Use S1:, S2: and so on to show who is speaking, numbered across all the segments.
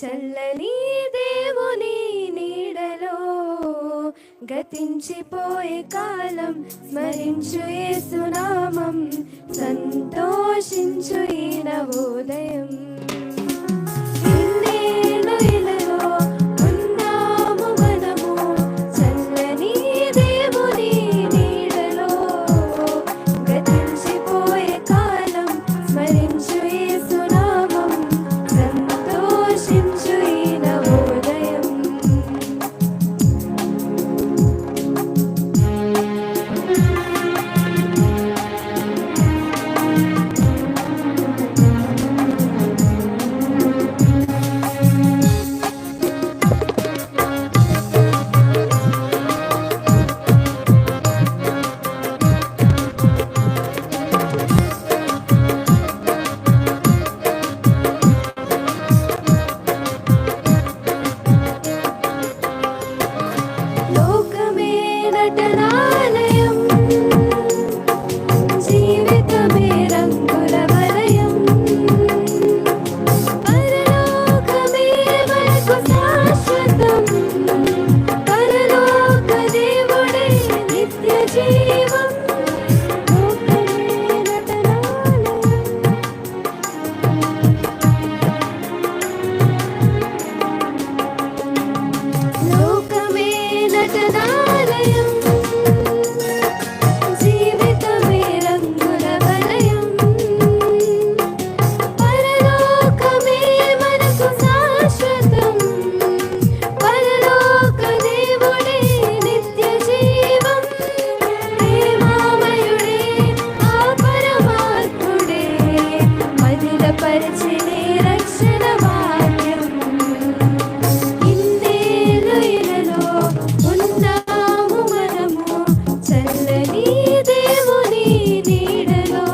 S1: చల్లని దేవుని నీడలో గతించిపోయే కాలం స్మరించు సునామం సంతోషించు మదిలపరిచినే రక్షణ భాగ్యం ఇన్నేళ్ళు ఇలలో ఉన్నాము మనము. చల్లని దేవుని నీడలో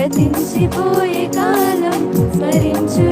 S1: గతించిపోయే కాలం. స్మరించు